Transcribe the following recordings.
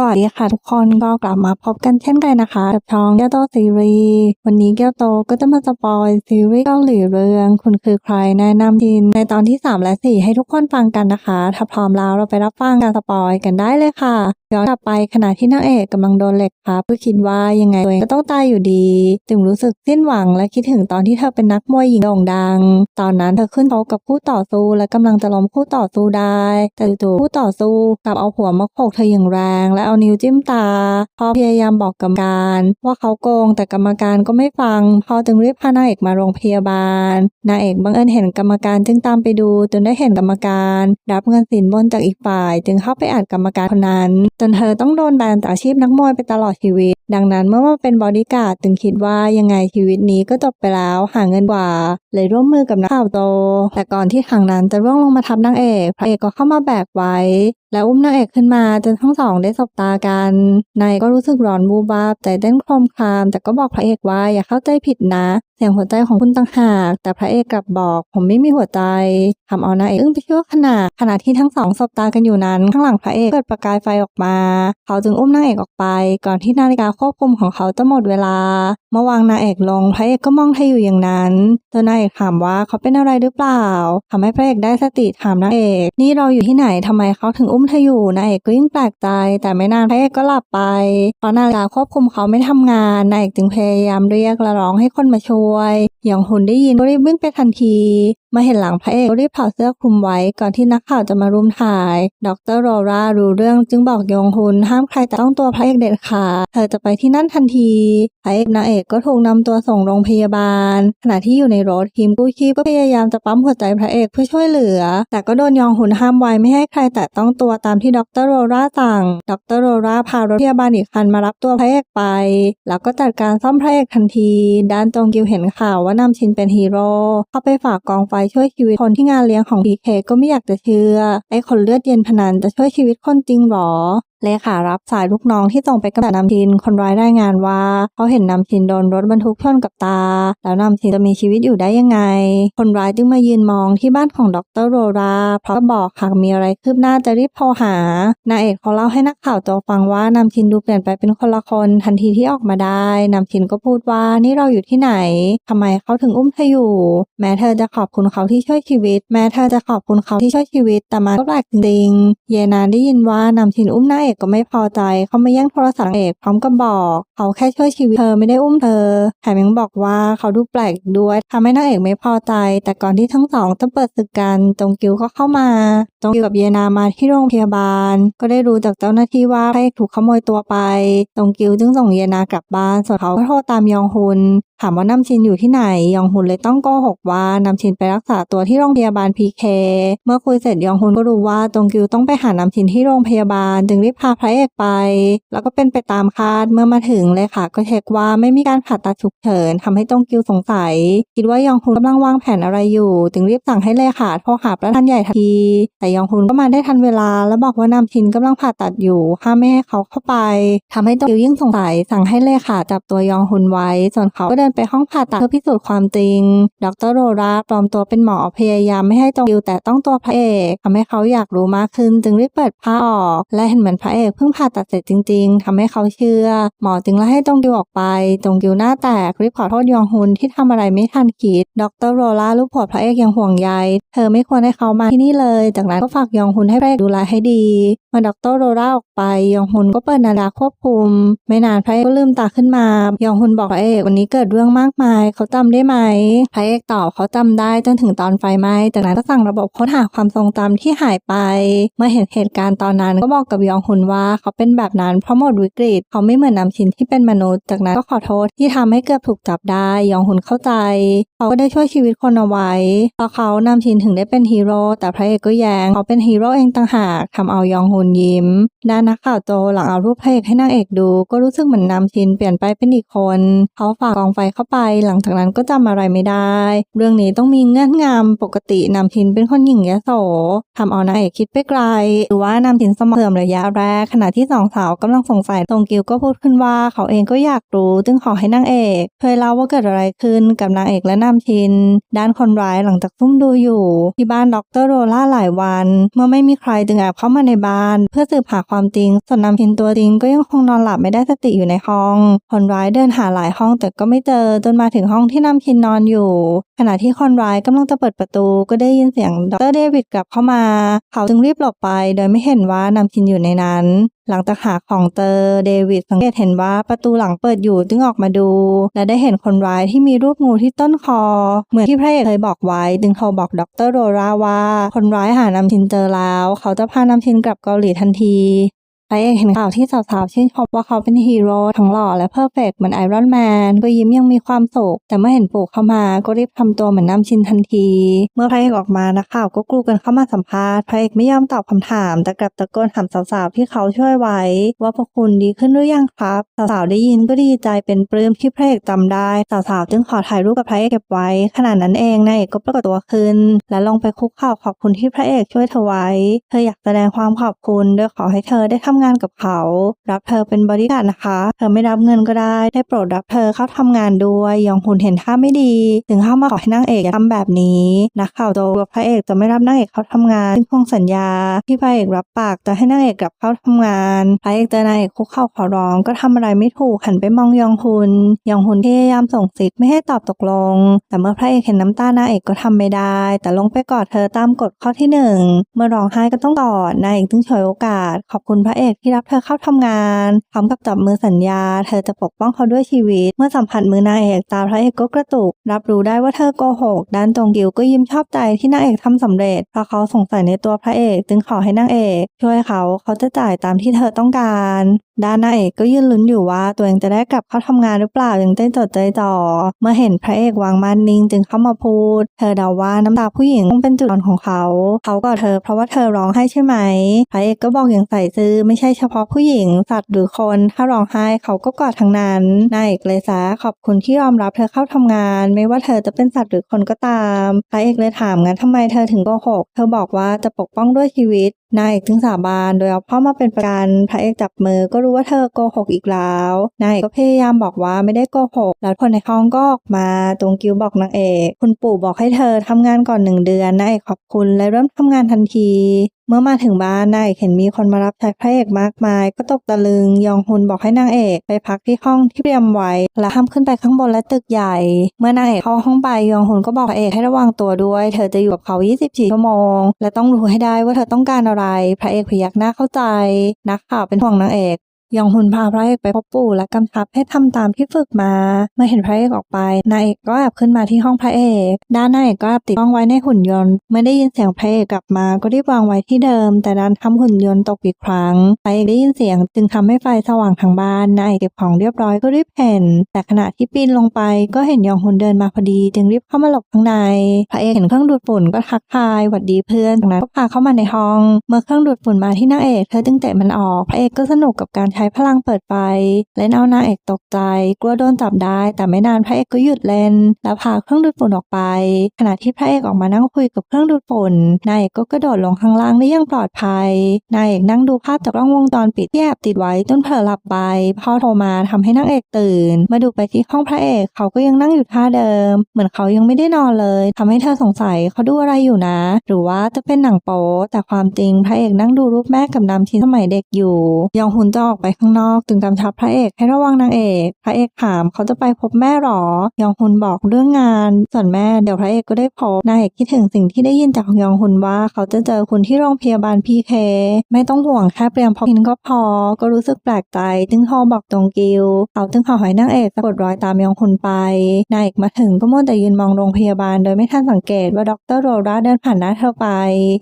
สวัสดีค่ะทุกคนก็กลับมาพบกันเช่นเคยนะคะ กับช่องเกียวโตซีรีส์วันนี้เกียวโตก็จะมาสปอยซีรีส์เกาหลีเรื่องคุณคือใครแนะนำทินในตอนที่ 3 และ 4 ให้ทุกคนฟังกันนะคะ ถ้าพร้อมแล้วเราไปรับฟังการสปอยกันได้เลยค่ะย้อนกลับไปขณะที่นางเอกกำลังโดนเหล็กพับก็คิดว่ายังไงตัวเองก็ต้องตายอยู่ดี จึงรู้สึกสิ้นหวังและคิดถึงตอนที่เธอเป็นนักมวยหญิงโด่งดัง ตอนนั้นเธอขึ้นชกกับคู่ต่อสู้และกำลังจะล้มคู่ต่อสู้ได้ แต่จู่ๆคู่ต่อสู้กลับเอาหัวมาโขกเธออย่างแรง และเอานิ้วจิ้มตาพอพยายามบอกกรรมการ ว่าเขาโกงแต่กรรมการก็ไม่ฟังพอจึงรีบพานางเอกมาโรงพยาบาลนางเอกบังเอิญเห็นกรรมการจึงตามไปดูจนได้เห็นกรรมการ รับเงินสินบนจากอีกฝ่าย จึงเข้าไปอัดกรรมการคนนั้นจนเธอต้องโดนแบนจากอาชีพนักมวยไปตลอดชีวิต ดังนั้นเมื่อมาเป็นบอดี้การ์ดจึงคิดว่ายังไงชีวิตนี้ก็จบไปแล้วหาเงินกว่า เลยร่วมมือกับนักข่าวโต แต่ก่อนที่ทางนั้นจะร่วงลงมาทับนางเอกพระเอกก็เข้ามาแบกไว้แล้วอุ้มนางเอกขึ้นมาจนทั้งสองได้สบตากันนายก็รู้สึกร้อนบูบาบใจเต้นโครมคราม แต่ก็บอกพระเอกว่าอย่าเข้าใจผิดนะ เสียงหัวใจของคุณต่างหาก แต่พระเอกกลับบอกผมไม่มีหัวใจทำเอานางเอกอึ้งไปชั่วขณะขณะที่ทั้งสองสบตากันอยู่นั้น ข้างหลังพระเอกเกิดประกายไฟออกมา เขาจึงอุ้มนางเอกออกไป ก่อนที่นาฬิกาควบคุมของเขาจะหมดเวลาเมื่อวางนางเอกลง พระเอกก็มองเธออยู่อย่างนั้นตัวนางเอกถามว่าเขาเป็นอะไรหรือเปล่าทำให้พระเอกได้สติถามนางเอก นี่เราอยู่ที่ไหนทำไมเขาถึงอุ้มเธออยู่นางเอกก็ยิ่งแปลกใจ แต่ไม่นานพระเอกก็หลับไปเพราะนาฬิกาควบคุมเขาไม่ทำงานนางเอกจึงพยายามเรียกและร้องให้คนมาช่วยหยองหุนได้ยินก็รีบวิ่งไปทันที มาเห็นหลังพระเอกรีบถอดเสื้อคลุมไว้ก่อนที่นักข่าวจะมารุมถ่าย ดรโรรารู้เรื่องจึงบอกยองฮุนห้ามใครแต่ต้องตัวพระเอกเด็ดขาดเธอจะไปที่นั่นทันที พระเอกนางเอกก็ถูกนำตัวส่งโรงพยาบาล ขณะที่อยู่ในรถทีมกู้ชีพก็พยายามจะปั๊มหัวใจพระเอกเพื่อช่วยเหลือ แต่ก็โดนยองฮุนห้ามไว้ไม่ให้ใครแต่ต้องตัวตามที่ดรโรราสั่ง ดรโรราพารถพยาบาลอีกคันมารับตัวพระเอกไป แล้วก็จัดการซ่อมพระเอกทันทีด้านจงกิวเห็นข่าวว่านำชินเป็นฮีโร่เข้าไปฝากกองไฟช่วยชีวิตคนที่งานเลี้ยงของพีเคก็ไม่อยากจะเชื่อไอ้คนเลือดเย็นพนันจะช่วยชีวิตคนจริงหรอ เลขารับสายลูกน้องที่ส่งไปกำจัดนำชิน คนร้ายรายงานว่าเขาเห็นนำชินโดนรถบรรทุกชนกับตา แล้วนำชินจะมีชีวิตอยู่ได้ยังไง คนร้ายจึงมายืนมองที่บ้านของดรโรราเพราะบอกหากมีอะไรคืบหน้าจะรีบโทรหานายเอกเขาเล่าให้นักข่าวโจฟังว่านำชินดูเปลี่ยนไปเป็นคนละคนทันทีที่ออกมาได้นำชินก็พูดว่านี่เราอยู่ที่ไหนทำไมเขาถึงอุ้มเธออยู่ แม้เธอจะขอบคุณเขาที่ช่วยชีวิต แม้เธอจะขอบคุณเขาที่ช่วยชีวิตแต่มันก็แปลกจริงๆเยนานได้ยินว่านำชินอุ้มนายเอกก็ไม่พอใจ เขามาแย่งโทรศัพท์นางเอกพร้อมกับบอก เขาแค่ช่วยชีวิตเธอไม่ได้อุ้มเธอแถมยังบอกว่าเขาดูแปลกด้วยทำให้นางเอกไม่พอใจ แต่ก่อนที่ทั้งสองจะเปิดศึกกันจงกิวก็เข้ามาจงกิวกับเยนามาที่โรงพยาบาล ก็ได้รู้จากเจ้าหน้าที่ว่าพระเอกถูกขโมยตัวไปจงกิวจึงส่งเยนากลับบ้านส่วนเขาก็โทรตามยองฮุน ถามว่านำชินอยู่ที่ไหน ยองฮุนเลยต้องโกหกว่านำชินไปรักษาตัวที่โรงพยาบาลพีเค เมื่อคุยเสร็จยองฮุนก็รู้ว่าจงกิวต้องไปหานำชินที่โรงพยาบาล จึงรีบพาพระเอกไป แล้วก็เป็นไปตามคาดเมื่อมาถึงเลยค่ะ ก็เช็คว่าไม่มีการผ่าตัดฉุกเฉินทำให้จงกิวสงสัย คิดว่ายองฮุนกำลังวางแผนอะไรอยู่ จึงรีบสั่งให้เลขาโทรหาประธานใหญ่ทันที แต่ยองฮุนก็มาได้ทันเวลา แล้วบอกว่านำชินกำลังผ่าตัดอยู่ห้ามไม่ให้เขาเข้าไปทำให้จงกิวยิ่งสงสัย สั่งให้เลขาจับตัวยองฮุนไว้ส่วนเขาก็เดินไปห้องผ่าตัดเพื่อพิสูจน์ความจริง ดรโรราปลอมตัวเป็นหมอพยายามไม่ให้จงกิวแต่ต้องตัวพระเอกทำให้เขาอยากรู้มากขึ้น จึงรีบเปิดผ้าออก และเห็นเหมือนพระเอกเพิ่งผ่าตัดเสร็จจริง ๆทำให้เขาเชื่อ หมอจึงไล่ให้จงกิวออกไปจงกิวหน้าแตกรีบขอโทษยองฮุนที่ทำอะไรไม่ทันคิด ดรโรราลูกผัวพระเอกยังห่วงใยเธอไม่ควรให้เขามาที่นี่เลย จากนั้นก็ฝากยองฮุนให้พระเอกดูแลให้ดีเมื่อดรโรราออกไปยองฮุนก็เปิดนาฬิกาควบคุม ไม่นานพระเอกก็ลืมตาขึ้นมายองฮุนบอกพระเอกวันนี้เกิดเรื่องมากมาย เขาจำได้ไหมพระเอกตอบเขาจำได้จนถึงตอนไฟไหม้จากนั้นก็สั่งระบบค้นหาความทรงจำที่หายไป เมื่อเห็นเหตุการณ์ตอนนั้นก็บอกกับยองฮุนว่าเขาเป็นแบบนั้นเพราะหมดวิกฤต เขาไม่เหมือนนำชินที่เป็นมนุษย์ จากนั้นก็ขอโทษที่ทำให้เกือบถูกจับได้ยองฮุนเข้าใจ เขาก็ได้ช่วยชีวิตคนเอาไว้พราะเขานำชินถึงได้เป็นฮีโร่แต่พระเอกก็แยง้งเขาเป็นฮีโร่เองต่างหากทำเอายองฮุนยิ้มด้านนักข่าวโจหลังเอารูปพระเอกให้นางเอกดู ก็รู้สึกเหมือนนำชินเปลี่ยนไปเป็นอีกคน เขาฝากกองไฟเข้าไป หลังจากนั้นก็จำอะไรไม่ได้ เรื่องนี้ต้องมีเงื่อนงำปกตินำชินเป็นคนหญิงยโสทำเอานางเอกคิดไปไกล หรือว่านำชินสมองเสื่อมระยะแรก ขณะที่สองสาวกำลังสงสัยตรงกิวก็พูดขึ้นว่าเขาเองก็อยากรู้จึงขอให้นางเอกช่วยเล่าว่าเกิดอะไรขึ้นกับนางเอกและนำชิน ด้านคนร้ายหลังจากซุ่มดูอยู่ ที่บ้านดรโรล่าหลายวัน เมื่อไม่มีใครจึงแอบเข้ามาในบ้าาน เพื่อสืบหาความจริงส่วนนำทินตัวจริงก็ยังคงนอนหลับไม่ได้สติอยู่ในห้อง คนร้ายเดินหาหลายห้องแต่ก็ไม่เจอจนมาถึงห้องที่นำทินนอนอยู่ ขณะที่คนร้ายกำลังจะเปิดประตูก็ได้ยินเสียงดรเดวิดกลับเข้ามา เขาจึงรีบหลบไป โดยไม่เห็นว่านำทินอยู่ในนั้น หลังจากหาของเจอเดวิดสังเกตเห็นว่าประตูหลังเปิดอยู่จึงออกมาดู และได้เห็นคนร้ายที่มีรูปงูที่ต้นคอ เหมือนที่พระเอกเคยบอกไว้ จึงโทรบอกดรโรราว่า คนร้ายหานำทินเจอแล้ว เขาจะพานำทินกลับเกาหลีทันที พระเอกเห็นข่าวที่สาวๆชื่นชมว่าเขาเป็นฮีโร่ทั้งหล่อและเพอร์เฟกเหมือนไอรอนแมนก็ยิ้มยังมีความสุขแต่เมื่อเห็นปู่เข้ามาก็รีบทำตัวเหมือนน้ำชินทันที เมื่อพระเอกออกมานักข่าวก็กลูกันเข้ามาสัมภาษณ์พระเอกไม่ยอมตอบคำถามแต่กลับตะโกนถามสาวๆที่เขาช่วยไว้ ว่าพวกคุณดีขึ้นหรือยังครับสาวๆได้ยินก็ดีใจเป็นปลื้มที่พระเอกจำได้สาวๆจึงขอถ่ายรูปกับพระเอกเก็บไว้ขณะนั้นเองนายเอกก็ปรากฏตัวขึ้น และลงไปคุกเข่าขอบคุณที่พระเอกช่วยเธอไว้ เธออยากแสดงความขอบคุณโดยขอให้เธอได้ทำงานกับเขา รับเธอเป็นบริการนะคะ เธอไม่รับเงินก็ได้ได้โปรดรับเธอเข้าทำงานด้วยยองหุนเห็นท่าไม่ดี ถึงเข้ามาขอให้นางเอกทำแบบนี้นักข่าวโดกลัวพระเอกจะไม่รับนางเอกเข้าทำงานซึ่งคงสัญญาที่พระเอกรับปากจะให้นางเอกกลับเข้าทำงานพระเอกเจอนางเอกคุกเข่าขอร้องก็ทำอะไรไม่ถูกหันไปมองยองฮุนยองฮุนพยายามส่งสิทธิ์ไม่ให้ตอบตกลง แต่เมื่อพระเอกเห็นน้ำตานางเอกก็ทำไม่ได้ แต่ลงไปกอดเธอตามกฎข้อที่หนึ่งเมื่อร้องไห้ก็ต้องกอดนางเอกจึงฉวยโอกาส ขอบคุณพระเอกที่รับเธอเข้าทำงานพร้อมกับจับมือสัญญา เธอจะปกป้องเขาด้วยชีวิต เมื่อสัมผัสมือนางเอกตาพระเอกก็กระตุก รับรู้ได้ว่าเธอโกหกด้านตรงกิวก็ยิ้มชอบใจที่นางเอกทำสำเร็จเพราะเขาสงสัยในตัวพระเอก จึงขอให้นางเอก ช่วยเขาเขาจะจ่ายตามที่เธอต้องการ ด้านนางเอกก็ยืนลุ้นอยู่ว่าตัวเองจะได้กลับเข้าทำงานหรือเปล่ายังเต้นจดใจจ่อเมื่อเห็นพระเอกวางมันนิ่งจึงเข้ามาพูด เธอเดาว่าน้ำตาผู้หญิงคงเป็นจุดอ่อนของเขา เขากอดเธอเพราะว่าเธอร้องไห้ใช่ไหม พระเอกก็บอกอย่างใส่ซื่อไม่ใช่เฉพาะผู้หญิง สัตว์หรือคนถ้าร้องไห้เขาก็กอดทั้งนั้นนายเอกเลยสาขอบคุณที่ยอมรับเธอเข้าทำงาน ไม่ว่าเธอจะเป็นสัตว์หรือคนก็ตาม พระเอกเลยถามงั้นทำไมเธอถึงโกหก เธอบอกว่าจะปกป้องด้วยชีวิตนายเอกถึงสาบานโดยเอาพ่อมาเป็นประกันพระเอกจับมือก็รู้ว่าเธอโกหกอีกแล้วนายก็พยายามบอกว่าไม่ได้โกหก แล้วคนในห้องก็ออกมา ตรงกิวบอกนางเอก คุณปู่บอกให้เธอทำงานก่อนหนึ่งเดือนนายขอบคุณและเริ่มทำงานทันทีเมื่อมาถึงบ้านนายเอกเห็นมีคนมารับใช้พระเอกมากมาย ก็ตกตะลึง ยองฮุนบอกให้นางเอกไปพักที่ห้องที่เตรียมไว้ และห้ามขึ้นไปข้างบนและตึกใหญ่ เมื่อนางเอกเข้าห้องไปยองฮุนก็บอกพระเอกให้ระวังตัวด้วย เธอจะอยู่กับเขา 24 ชั่วโมง และต้องรู้ให้ได้ว่าเธอต้องการอะไร พระเอกพยักหน้าเข้าใจ นักข่าวเป็นห่วงนางเอก ยองฮุนพาพระเอกไปพบปู่และกำชับให้ทำตามที่ฝึกมา เมื่อเห็นพระเอกออกไปนายเอกก็แอบขึ้นมาที่ห้องพระเอก ด้านนายเอกก็แอบติดกล้องไว้ในหุ่นยนต์เมื่อได้ยินเสียงพระเอกกลับมาก็รีบวางไว้ที่เดิม แต่ดันทำหุ่นยนต์ตกอีกครั้งพระเอกได้ยินเสียงจึงทำให้ไฟสว่างทางบ้านนายเอกเก็บของเรียบร้อยก็รีบเห็น แต่ขณะที่ปีนลงไปก็เห็นยองฮุนเดินมาพอดี จึงรีบเข้ามาหลบข้างใน พระเอกเห็นเครื่องดูดฝุ่นก็ทักทายหวัดดีเพื่อนจากนั้นก็พาเข้ามาในห้อง เมื่อเครื่องดูดฝุ่นมาที่นางเอกเธอจึงเตะมันออก พระเอกก็สนุกกับการช้พลังเปิดไฟเล่นเอานางเอกตกใจ กลัวโดนจับได้ แต่ไม่นานพระเอกก็หยุดเล่น แล้วพาเครื่องดูดฝุ่นออกไป ขณะที่พระเอกออกมานั่งคุยกับเครื่องดูดฝุ่นนายเอกก็กระโดดลงข้างล่างได้ย่างปลอดภัยนายเอกนั่งดูภาพจากกล้องวงจรปิดที่แอบติดไว้จนเผลอหลับไปพ่อโทรมาทำให้นางเอกตื่น มาดูไปที่ห้องพระเอกเขาก็ยังนั่งอยู่ท่าเดิม เหมือนเขายังไม่ได้นอนเลยทำให้เธอสงสัยเขาดูอะไรอยู่นะ หรือว่าจะเป็นหนังโป๊แต่ความจริงพระเอกนั่งดูรูปแม่กับนำชินสมัยเด็กอยู่ ยองฮุนจะออกไปข้างนอกจึงกำชับพระเอกให้ระวังนางเอก พระเอกถามเขาจะไปพบแม่หรอยองฮุนบอกเรื่องงาน ส่วนแม่เดี๋ยวพระเอกก็ได้พบนางเอกคิดถึงสิ่งที่ได้ยินจากยองฮุนว่าเขาจะเจอคุณที่โรงพยาบาลพีเคไม่ต้องห่วงแค่เตรียมพอพินก็พอ ก็รู้สึกแปลกใจ จึงโทรบอกจงกิวเขาจึงขอให้นางเอกสะกดรอยตามยองฮุนไปนางเอกมาถึงก็มัวแต่ยืนมองโรงพยาบาล โดยไม่ทันสังเกตว่าดรโรราเดินผ่านหน้าเธอไป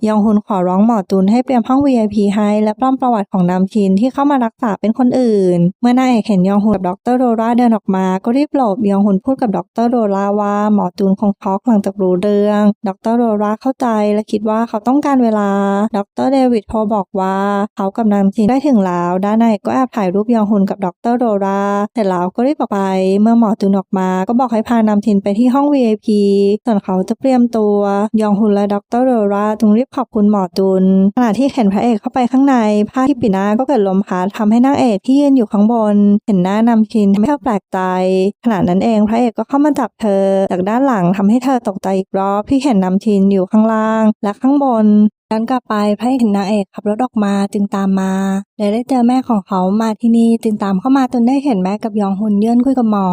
ยองฮุนขอร้องหมอตุนให้เตรียมห้อง VIP ให้และปล้อมประวัติของนำชินที่เข้ามารักษาเป็นคนอื่น เมื่อนางเอกเห็นยองฮุนกับดรโรราเดินออกมา ก็รีบหลบยองฮุนพูดกับดรโรราว่าหมอจูนคงช็อกหลังจากรู้เรื่อง ดรโรราเข้าใจและคิดว่าเขาต้องการเวลา ดรเดวิดโทรบอกว่าเขากับนางชินได้ถึงแล้ว ด้านในก็แอบถ่ายรูปยองฮุนกับดรโรราเสร็จแล้วก็รีบออกไป เมื่อหมอจูนออกมา ก็บอกให้พานำทินไปที่ห้อง VIP ส่วนเขาจะเตรียมตัวยองฮุนและดรโรราจึงรีบขอบคุณหมอจูนขณะที่เข็นพระเอกเข้าไปข้างในผ้าที่ปิดหน้าก็เกิดลมพัดทำให้นางเอกที่ยืนอยู่ข้างบน เห็นหน้านำชินทำให้เธอแปลกใจขณะนั้นเองพระเอกก็เข้ามาจับเธอ จากด้านหลังทำให้เธอตกใจอีกรอบที่เห็นนำชินอยู่ข้างล่าง และข้างบนย้อนกลับไปพระเอกเห็นนางเอกขับรถออกมาจึงตามมาและได้เจอแม่ของเขามาที่นี่จึงตามเข้ามาจนได้เห็นแม่กับยองฮุนเยื่นคุยกับหมอ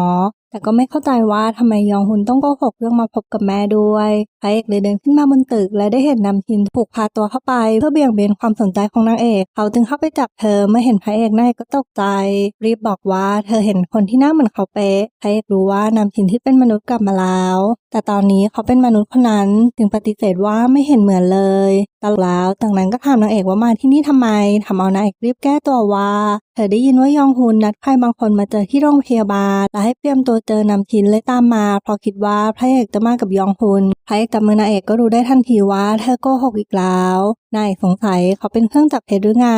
แต่ก็ไม่เข้าใจว่าทำไมยองฮุนต้องโกหกเรื่องมาพบกับแม่ด้วยพระเอกเลยเดินขึ้นมาบนตึก และได้เห็นนำทินถูกพาตัวเข้าไป เพื่อเบี่ยงเบนความสนใจของนางเอก เขาจึงเข้าไปจับเธอเมื่อเห็นพระเอกนางเอกก็ตกใจ รีบบอกว่าเธอเห็นคนที่หน้าเหมือนเขาเป๊ะพระเอกรู้ว่านำทินที่เป็นมนุษย์กลับมาแล้ว แต่ตอนนี้เขาเป็นมนุษย์คนนั้นจึงปฏิเสธว่าไม่เห็นเหมือนเลยตลอดแล้วจากนั้นก็ถามนางเอกว่ามาที่นี่ทำไมทำเอานางเอกรีบแก้ตัวว่า เธอได้ยินว่ายองฮุนนัดใครบางคนมาเจอที่โรงพยาบาลและให้เตรียมตัวเจอนำทินเลยตามมา เพราะคิดว่าพระเอกจะมากับยองฮุนพระเอกกับมือนางเอกก็รู้ได้ทันทีว่าเธอโกหกอีกแล้ว นายสงสัยเขาเป็นเครื่องจับเท็จหรือไง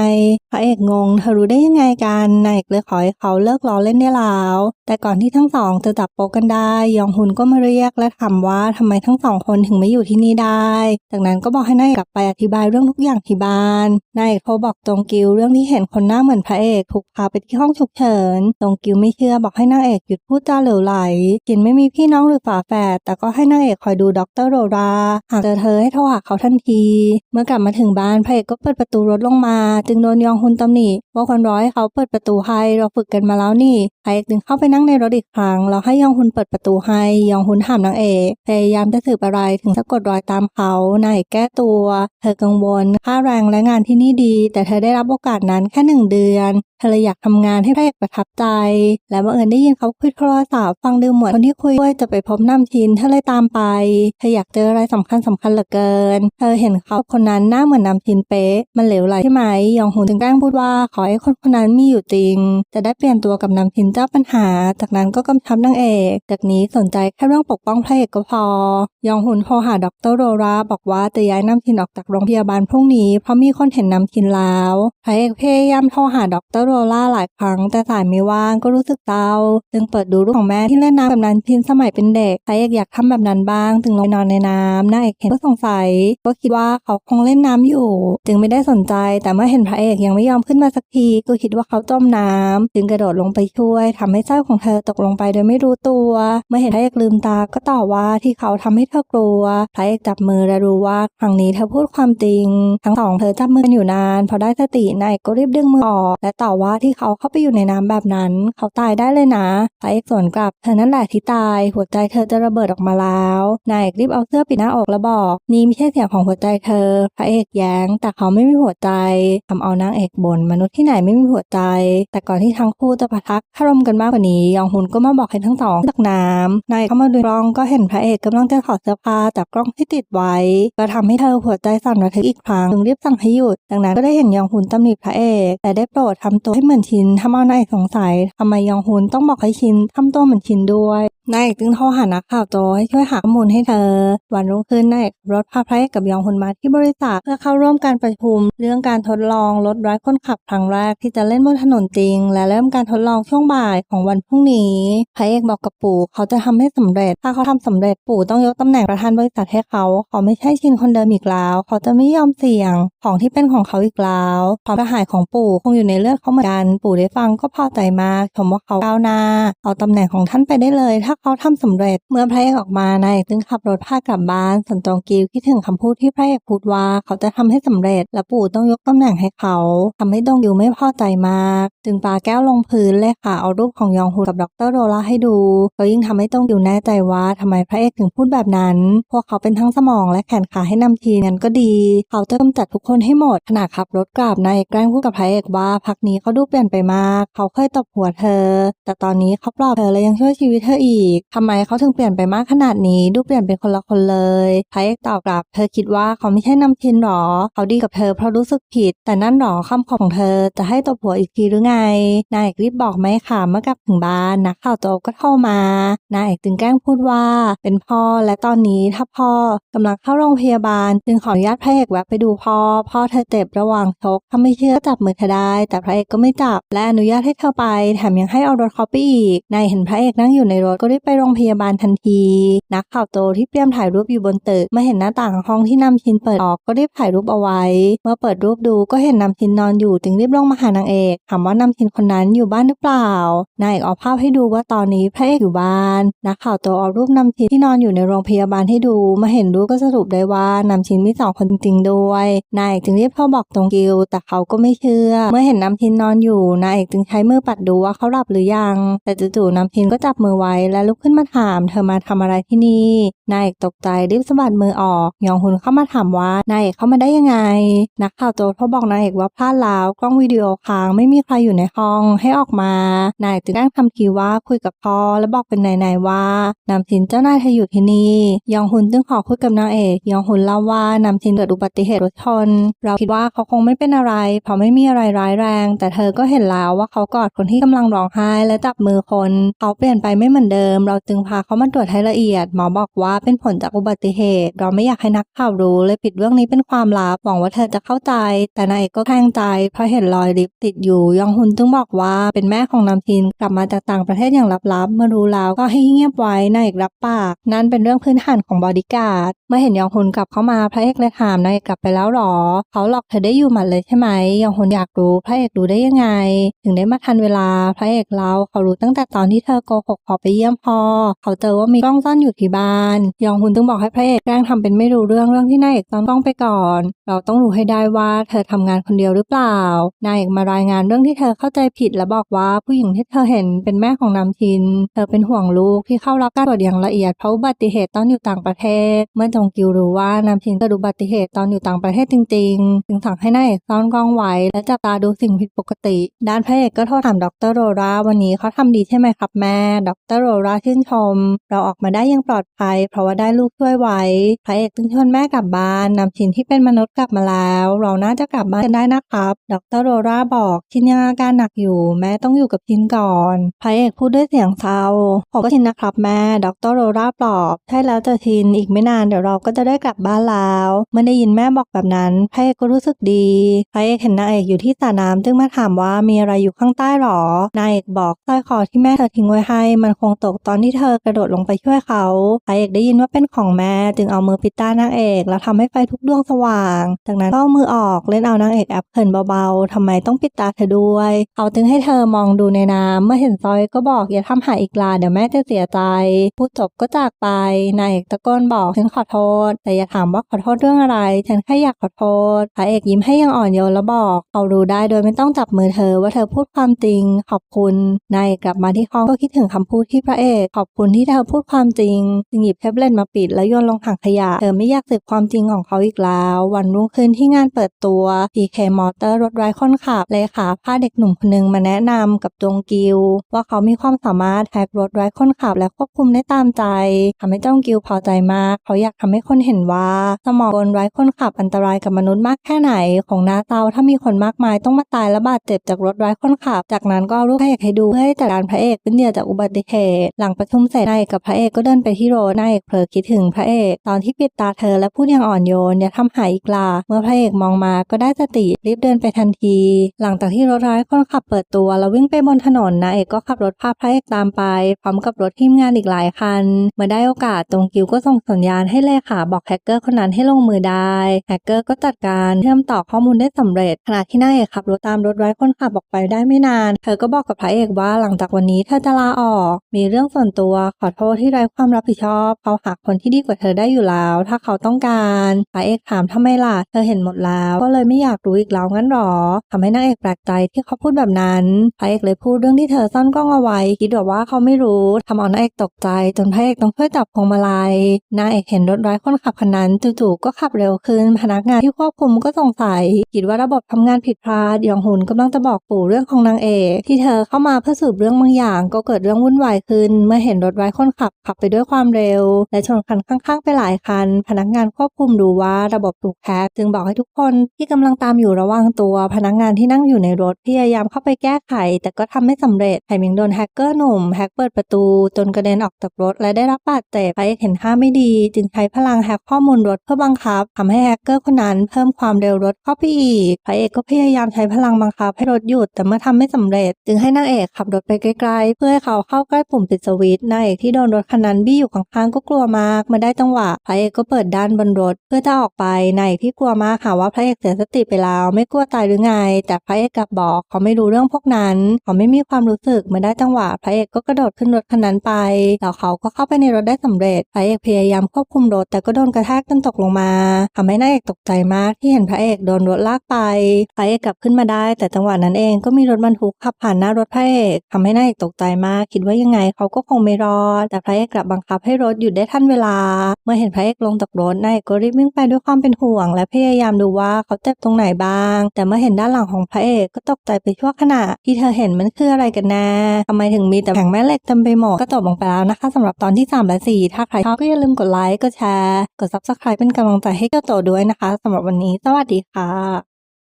พระเอกงงเธอรู้ได้ยังไงกันนายเอกเลยขอให้เขาเลิกล้อเล่นได้แล้ว แต่ก่อนที่ทั้งสองจะจับโปกกันได้ ยองฮุนก็มาเรียกและถามว่าทำไมทั้งสองคนถึงไม่อยู่ที่นี่ได้ จากนั้นก็บอกให้นายกลับไปอธิบายเรื่องทุกอย่างที่บ้านนายเอกโทรบอกจงกิวเรื่องที่เห็นคนหน้าเหมือนพระเอกถูกพาไปที่ห้องฉุกเฉินจงกิวไม่เชื่อบอกให้นางเอกหยุดพูดจาเหลวไหลจินไม่มีพี่น้องหรือฝาแฝดแต่ก็ให้นางเอกคอยดูด็อกเตอร์โรราหากเจอเธอให้โทรหาเขาทันที เมื่อกลับมาถึงบ้านพระเอกก็เปิดประตูรถลงมา จึงโดนยองฮุนตำหนิว่าคนร้อยเขาเปิดประตูให้เราฝึกกันมาแล้วนี่พระเอกจึงเข้าไปนั่งในรถอีกครั้งแล้วให้ยองฮุนเปิดประตูให้ยองฮุนถามนางเอกพยายามจะสืบอะไรถึงสะกดรอยตามเขานายแก้ตัว เธอกังวลค่าแรงและงานที่นี่ดี แต่เธอได้รับโอกาสนั้นแค่หนึ่งเดือนเธอเลยอยากทำงานให้พระเอกประทับใจ และบังเอิญได้ยินเขาคุยโทรศัพท์ฟังดูเหมือนคนที่คุยด้วยจะไปพบน้ำชินเธอเลยตามไป เธออยากเจออะไรสำคัญสำคัญเหลือเกิน เธอเห็นเขาคนนั้นหน้าเหมือนน้ำชินเป๊ะ มันเหลวไหลใช่ไหมยองฮุนจึงแกล้งพูดว่าขอให้คนคนนั้นมีอยู่จริง จะได้เปลี่ยนตัวกับน้ำชินเจ้าปัญหา จากนั้นก็กำชับนางเอก จากนี้สนใจแค่เรื่องปกป้องพระเอกก็พอ ยองฮุนโทรหาดรโรราบอกว่าจะย้ายน้ำชินออกจากโรงพยาบาลพรุ่งนี้เพราะมีคนเห็นน้ำชินแล้ว พระเอกพยายามโทรหาดรโรราหลายครั้ง แต่สายไม่ว่างก็รู้สึกเศร้าจึงเปิดดูรูปของแม่ที่เล่นน้ำกับน้ำชินสมัยเป็นเด็กพระเอกอยากทำแบบนั้นบ้าง จึงลงไปนอนในน้ำนางเอกเห็นก็สงสัย ก็คิดว่าเขาคงเล่นน้ำอยู่ จึงไม่ได้สนใจ แต่เมื่อเห็นพระเอกยังไม่ยอมขึ้นมาสักทีก็คิดว่าเขาจมน้ำจึงกระโดดลงไปช่วยทำให้สร้อยของเธอตกลงไปโดยไม่รู้ตัว เมื่อเห็นพระเอกลืมตาก็ต่อว่าที่เขาทำให้เธอกลัวพระเอกจับมือและรู้ว่าครั้งนี้เธอพูดความจริง ทั้งสองเธอจับมือกันอยู่นาน พอได้สตินายเอกก็รีบดึงมือออกและต่อว่าที่เขาเข้าไปอยู่ในน้ำแบบนั้น เขาตายได้เลยนะพระเอกสวนกลับเธอนั่นแหละที่ตาย หัวใจเธอจะระเบิดออกมาแล้วนายเอกรีบเอาเสื้อปิดหน้าอกแล้วบอก นี่ไม่ใช่เสียงของหัวใจเธอ พระเอกแย้ง แต่เขาไม่มีหัวใจทำเอานางเอกบ่นมนุษย์ที่ไหนไม่มีหัวใจ แต่ก่อนที่ทั้งคู่จะปะทะคารมกันมากกว่านี้ยองฮุนก็มาบอกให้ทั้งสองตักน้ำนายเข้ามาดูกล้องก็เห็นพระเอกกำลังจะถอดเสื้อผ้าจากกล้องที่ติดไว้ก็ทำให้เธอหัวใจสั่นระทึกอีกครั้งจึงรีบสั่งให้หยุดดังนั้นก็ได้เห็นยองฮุนตำหนิพระเอก แต่ได้โปรดทำตัวให้เหมือนชินทำเอานายเอกสงสัยทำไมยองฮุนต้องบอกให้ชินทำตัวเหมือนชินด้วย นายเอกจึงโทรหานักข่าวโจให้ช่วยหาข้อมูลให้เธอ วันรุ่งขึ้นนายเอกรถพาพระเอกกับยองฮุนมาที่บริษัทเพื่อเข้าร่วมการประชุม เรื่องการทดลองรถไร้คนขับครั้งแรกที่จะเล่นบนถนนจริง และเริ่มการทดลองช่วงบ่ายของวันพรุ่งนี้พระเอกบอกกับปู่เขาจะทำให้สำเร็จ ถ้าเขาทำสำเร็จปู่ต้องยกตำแหน่งประธานบริษัทให้เขา เขาไม่ใช่ชินคนเดิมอีกแล้ว เขาจะไม่ยอมเสี่ยง ของที่เป็นของเขาอีกแล้วความกระหายของปู่คงอยู่ในเลือดเขาเหมือนกัน ปู่ได้ฟังก็พอใจมากชมว่าเขาก้าวหน้าเอาตำแหน่งของท่านไปได้เลยถ้าเขาทำสำเร็จ เมื่อพระเอกออกมานายจึงขับรถพากลับบ้านสันจองกิวคิดถึงคำพูดที่พระเอกพูดว่าเขาจะทำให้สำเร็จ และปู่ต้องยกตำแหน่งให้เขาทำให้ดงกิวไม่พอใจมาก จึงปาแก้วลงพื้นเลยค่ะเอารูปของยองฮูกับดรโรล่าให้ดูก็ยิ่งทำให้ดงกิวแน่ใจว่าทำไมพระเอกถึงพูดแบบนั้น พวกเขาเป็นทั้งสมองและแขนขาให้นำทีงั้นก็ดี เขาจะกำจัดทุกคนให้หมดขณะขับรถกลับนายแกล้งพูดกับพระเอกว่าพักนี้เขาดูเปลี่ยนไปมาก เขาเคยตบหัวเธอ แต่ตอนนี้เขาปลอบเธอและยังช่วยชีวิตเธออีกทำไมเขาถึงเปลี่ยนไปมากขนาดนี้ ดูเปลี่ยนเป็นคนละคนเลยพระเอกตอบกลับ เธอคิดว่าเขาไม่ใช่นำทินหรอ เขาดีกับเธอเพราะรู้สึกผิด แต่นั่นหรอคำขอของเธอจะให้ตบหัวอีกทีหรือไง นายเอกรีบบอกไหมค่ะเมื่อกลับถึงบ้านนักข่าวโจก็โทรมานายเอกจึงแกล้งพูดว่า เป็นพ่อและตอนนี้ถ้าพ่อกำลังเข้าโรงพยาบาล จึงขออนุญาตพระเอกแวะไปดูพ่อ พ่อเธอเจ็บระหว่างชกถ้าไม่เชื่อจับมือเธอได้ แต่พระเอกก็ไม่จับและอนุญาตให้เธอไปแถมยังให้เอารถเขาไปอีกนายเห็นพระเอกนั่งอยู่ในรถก็รีบไปโรงพยาบาลทันที นักข่าวโตที่เตรียมถ่ายรูปอยู่บนตึกเมื่อเห็นหน้าต่างห้องที่นำชินเปิดออกก็รีบถ่ายรูปเอาไว้ เมื่อเปิดรูปดูก็เห็นนำชินนอนอยู่จึงรีบลงมาหานางเอกถามว่านำชินคนนั้นอยู่บ้านหรือเปล่านางเอกเอาภาพให้ดูว่าตอนนี้พระเอกอยู่บ้าน นักข่าวโตเอารูปนำชินที่นอนอยู่ในโรงพยาบาลให้ดู มาเห็นรูปก็สรุปได้ว่านำชินมีสองคนจริงๆด้วยนายเอกจึงรีบเข้าบอกตรงกิวแต่เขาก็ไม่เชื่อ เมื่อเห็นนำชินนอนอยู่นายเอกจึงใช้มือปัดดูว่าเขาหลับหรือยัง แต่จู่ๆนำชินก็จับมือไว้และลุกขึ้นมาถาม เธอมาทำอะไรที่นี่นายเอกตกใจรีบสะบัดมือออกยองฮุนเข้ามาถามว่านายเอกเข้ามาได้ยังไง นักข่าวโจเขาบอกนายเอกว่าพลาดแล้วกล้องวิดีโอค้างไม่มีใครอยู่ในห้องให้ออกมานายเอกจึงแกล้งทำทีว่าคุยกับพ่อและบอกเป็นนายๆว่านำชินเจ้านายเธออยู่ที่นี่ยองฮุนจึงขอคุยกับนางเอกยองฮุนเล่าว่านำชินเกิดอุบัติเหตุรถชนเราคิดว่าเขาคงไม่เป็นอะไร เพราะไม่มีอะไรร้ายแรง แต่เธอก็เห็นแล้วว่าเขากอดคนที่กำลังร้องไห้และจับมือคน เขาเปลี่ยนไปไม่เหมือนเดิมเราจึงพาเขามาตรวจให้ละเอียด หมอบอกว่าเป็นผลจากอุบัติเหตุ เราไม่อยากให้นักข่าวรู้เลยปิดเรื่องนี้เป็นความลับหวังว่าเธอจะเข้าใจ แต่นายเอกก็แข็งใจ เพราะเห็นรอยลิปติดอยู่ยองฮุนจึงบอกว่าเป็นแม่ของนำทินกลับมาจากต่างประเทศอย่างลับๆเมื่อรู้แล้วก็ให้เงียบไว้นายเอกรับปาก นั่นเป็นเรื่องพื้นฐานของบอดี้การ์ดเมื่อเห็นยองฮุนกลับเข้ามาพระเอกเลยถามนายเอกกลับไปแล้วหรอ เขาหลอกเธอได้อยู่หมัดเลยใช่ไหมยองฮุนอยากรู้พระเอกรู้ได้ยังไง ถึงได้มาทันเวลาพระเอกเล่าเขารู้ตั้งแต่ตอนที่เธอโกหกขอไปเยี่ยมพอ เขาเจอว่ามีกล้องซ่อนอยู่ที่บ้าน ยองฮุนต้องบอกให้พระเอกแกล้งทำเป็นไม่รู้เรื่องเรื่องที่นายเอกซ่อนกล้องไปก่อน เราต้องรู้ให้ได้ว่าเธอทำงานคนเดียวหรือเปล่านายเอกมารายงานเรื่องที่เธอเข้าใจผิดและบอกว่าผู้หญิงที่เธอเห็นเป็นแม่ของนำทิน เธอเป็นห่วงลูกที่เข้ารับการตรวจอย่างละเอียดเพราะอุบัติเหตุตอนอยู่ต่างประเทศ เมื่อจงกิวรู้ว่านำทินเกิดอุบัติเหตุตอนอยู่ต่างประเทศจริง ๆ จึงสั่งให้นายเอกซ่อนกล้องไว้และจับตาดูสิ่งผิดปกติ ด้านพระเอกก็โทรถามดรโรราวันนี้เขาทำดีใช่ไหมครับแม่ ดรโรราชื่นชม เราออกมาได้ยังปลอดภัย เพราะว่าได้ลูกช่วยไว้ พระเอกจึงชวนแม่กลับบ้านนำชินที่เป็นมนุษย์กลับมาแล้ว เราน่าจะกลับบ้านกันได้นะครับ ดรโรราบอกชินยังอาการหนักอยู่ แม่ต้องอยู่กับชินก่อน พระเอกพูดด้วยเสียงเศร้าผมก็ชินนะครับแม่ ดรโรราปลอบ ใช่แล้วจะชิน อีกไม่นานเดี๋ยวเราก็จะได้กลับบ้านแล้ว เมื่อได้ยินแม่บอกแบบนั้น พระเอกก็รู้สึกดี พระเอกเห็นนางเอกอยู่ที่สระน้ำจึงมาถามว่ามีอะไรอยู่ข้างใต้หรอนายเอกบอกสร้อยคอที่แม่เธอทิ้งไว้ให้ มันคงตกตอนที่เธอกระโดดลงไปช่วยเขาพระเอกได้ยินว่าเป็นของแม่จึงเอามือปิดตานางเอก แล้วทำให้ไฟทุกดวงสว่าง จากนั้นก็เอามือออกเล่นเอานางเอกแอบเขินเบาๆทำไมต้องปิดตาเธอด้วยเขาจึงให้เธอมองดูในน้ำเมื่อเห็นสร้อยก็บอกอย่าทำหายอีกลาเดี๋ยวแม่จะเสียใจพูดจบก็จากไปนายเอกตะโกนบอกฉันขอโทษ แต่อย่าถามว่าขอโทษเรื่องอะไรฉันแค่อยากขอโทษพระเอกยิ้มให้ยังอ่อนโยนแล้วบอกเขารู้ได้โดยไม่ต้องจับมือเธอว่าเธอพูดความจริงขอบคุณนายเอกกลับมาที่ห้องก็คิดถึงคำพูดที่พระเอกขอบคุณที่เธอพูดความจริงจึงหยิบแท็บเล็ตมาปิดแล้วโยนลงถังขยะ เธอไม่อยากสืบความจริงของเขาอีกแล้ว วันรุ่งขึ้นที่งานเปิดตัว PK Motor รถไร้คนขับเลขาพาเด็กหนุ่มคนหนึงมาแนะนำกับจงกิว ว่าเขามีความสามารถแฮกรถไร้คนขับและควบคุมได้ตามใจทำให้จงกิวพอใจมาก เขาอยากทำให้คนเห็นว่า สมองบนไร้คนขับอันตรายกับมนุษย์มากแค่ไหน ของน้าเตาถ้ามีคนมากมายต้องมาตายและบาดเจ็บจากรถไร้คนขับ จากนั้นก็เอารูปพระเอกให้ดูเพื่อให้จัดการพระเอกเป็นเหยื่อจากอุบัติเหตุหลังประชุมเสร็จนายเอกกับพระเอกก็เดินไปที่รถนายเอกเผลอคิดถึงพระเอกตอนที่ปิดตาเธอและพูดอย่างอ่อนโยนอย่าทำหายอีกล่ะเมื่อพระเอกมองมาก็ได้สติรีบเดินไปทันที หลังจากที่รถร้ายคนขับเปิดตัวแล้ววิ่งไปบนถนนนายเอกก็ขับรถพาพระเอกตามไป พร้อมกับรถทีมงานอีกหลายคัน เมื่อได้โอกาสตรงกิวก็ส่งสัญญาณให้เลขาบอกแฮกเกอร์คนนั้นให้ลงมือได้แฮกเกอร์ก็จัดการเชื่อมต่อข้อมูลได้สำเร็จขณะที่นายเอกขับรถตามรถร้ายคนขับออกไปได้ไม่นาน เธอก็บอกกับพระเอกว่าหลังจากวันนี้เธอจะลาออก มีเรื่องส่วนตัวขอโทษที่ไร้ความรับผิดชอบ เขาหาคนที่ดีกว่าเธอได้อยู่แล้ว ถ้าเขาต้องการพระเอกถามทำไมล่ะ เธอเห็นหมดแล้ว ก็เลยไม่อยากรู้อีกแล้วงั้นหรอทำให้นางเอกแปลกใจที่เขาพูดแบบนั้นพระเอกเลยพูดเรื่องที่เธอซ่อนกล้องเอาไว้ คิดว่าเขาไม่รู้ทำเอานางเอกตกใจจนพระเอกต้องช่วยจับพวงมาลัยนางเอกเห็นรถร้ายคนขับคันนั้นจู่ๆก็ขับเร็วขึ้น พนักงานที่ควบคุมก็สงสัยคิดว่าระบบทำงานผิดพลาดยองหุนกำลังจะบอกปู่เรื่องของนางเอก ที่เธอเข้ามาเพื่อสืบเรื่องบางอย่าง ก็เกิดเรื่องวุ่นวายขึ้นเมื่อเห็นรถร้ายคนขับขับไปด้วยความเร็ว และชนคันข้างๆ ไปหลายคัน พนักงานควบคุมดูว่าระบบถูกแฮกจึงบอกให้ทุกคนที่กำลังตามอยู่ระวังตัว พนักงานที่นั่งอยู่ในรถพยายามเข้าไปแก้ไข แต่ก็ทำไม่สำเร็จแถมยังโดนแฮกเกอร์หนุ่มแฮกเปิดประตู จนกระเด็นออกจากรถและได้รับบาดเจ็บพระเอกเห็นท่าไม่ดี จึงใช้พลังแฮกข้อมูลรถเพื่อบังคับทำให้แฮกเกอร์คนนั้นเพิ่มความเร็วรถเข้าไปอีกพระเอกก็พยายามใช้พลังบังคับให้รถหยุด แต่เมื่อทำไม่สำเร็จ จึงให้นางเอกขับรถไปไกลๆเพื่อให้เขาเข้าใกล้ปุ่มปิดสวิตช์นายเอกที่โดนรถคันนั้นบี้อยู่ข้างๆก็กลัวมากมื่อได้จังหวะพระเอกก็เปิดด้านบนรถเพื่อจะออกไปนายเอกที่กลัวมากหาว่าพระเอกเสียสติไปแล้วไม่กลัวตายหรือไง แต่พระเอกกลับบอกเขาไม่รู้เรื่องพวกนั้นเขาไม่มีความรู้สึกมื่อได้จังหวะพระเอกก็กระโดดขึ้นรถคันนั้นไปแล้วเขาก็เข้าไปในรถได้สำเร็จพระเอกพยายามควบคุมรถแต่ก็โดนกระแทกจนตกลงมาทำให้นายเอกตกใจมากที่เห็นพระเอกโดนรถลากไปพระเอกกลับขึ้นมาได้ แต่จังหวะนั้นเองก็มีรถบรรทุกขับผ่านหน้ารถพระเอกทำให้นายเอกตกใจมากคิดว่ายังไงเขาก็คงไม่รอด แต่พระเอกกลับบังคับให้รถหยุดได้ทันเวลา เมื่อเห็นพระเอกลงจากรถนายเอกก็รีบวิ่งไปด้วยความเป็นห่วง และพยายามดูว่าเขาเจ็บตรงไหนบ้าง แต่เมื่อเห็นด้านหลังของพระเอกก็ตกใจไปชั่วขณะที่เธอเห็นมันคืออะไรกันแน่ทำไมถึงมีแต่แผงแม่เหล็กเต็มไปหมดก็จบลงไปแล้วนะคะสำหรับตอนที่ 3 และ 4 ถ้าใครชอบก็อย่าลืมกดไลค์กดแชร์กด subscribe เป็นกำลังใจให้เจ้าโตด้วยนะคะสำหรับวันนี้สวัสดีค่ะ